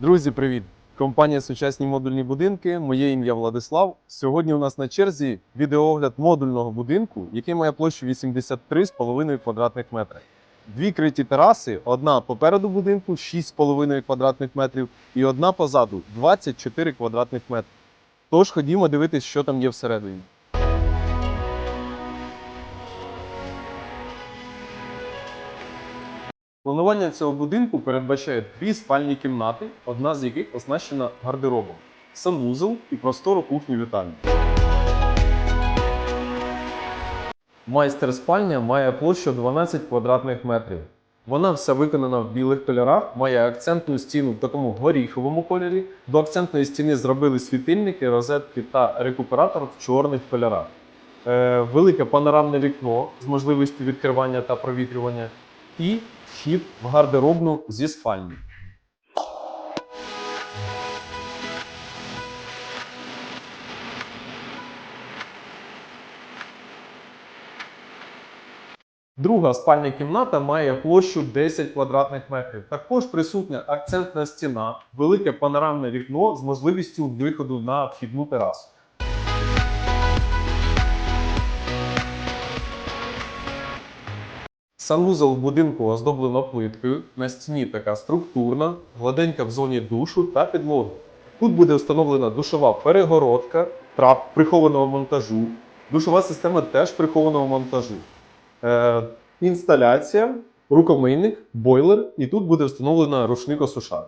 Друзі, привіт! Компанія Сучасні модульні будинки. Моє ім'я Владислав. Сьогодні у нас на черзі відеоогляд модульного будинку, який має площу 83,5 квадратних метрів. Дві криті тераси, одна попереду будинку 6,5 квадратних метрів і одна позаду 24 квадратних метри. Тож ходімо дивитись, що там є всередині. Планування цього будинку передбачає дві спальні кімнати, одна з яких оснащена гардеробом, санвузол і простору кухні вітальні. Майстер спальня має площу 12 квадратних метрів. Вона вся виконана в білих кольорах, має акцентну стіну в такому горіховому кольорі. До акцентної стіни зробили світильники, розетки та рекуператор в чорних кольорах. Е, велике панорамне вікно з можливістю відкривання та провітрювання і вхід в гардеробну зі спальні. Друга спальня кімната має площу 10 квадратних метрів. Також присутня акцентна стіна, велике панорамне вікно з можливістю виходу на вхідну терасу. Санвузол в будинку оздоблено плиткою, на стіні така структурна, гладенька в зоні душу та підлоги. Тут буде встановлена душова перегородка, трап прихованого монтажу, душова система теж прихованого монтажу. Е, інсталяція, рукомийник, бойлер, і тут буде встановлена рушник осушар.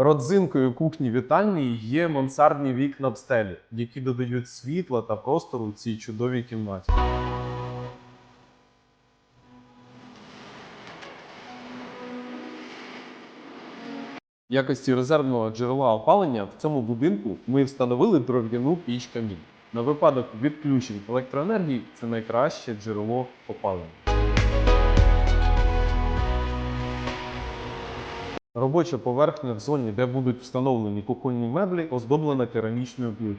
Родзинкою кухні вітальні є мансардні вікна в стелі, які додають світла та простору цій чудовій кімнаті. В якості резервного джерела опалення в цьому будинку ми встановили дров'яну піч камін. На випадок відключень електроенергії це найкраще джерело опалення. Робоча поверхня в зоні, де будуть встановлені кухонні меблі, оздоблена керамічною плиткою.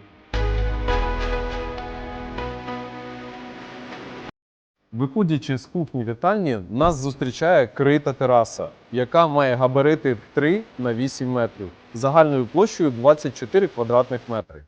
Виходячи з кухні вітальні, нас зустрічає крита тераса, яка має габарити 3 на 8 метрів, загальною площею 24 квадратних метри.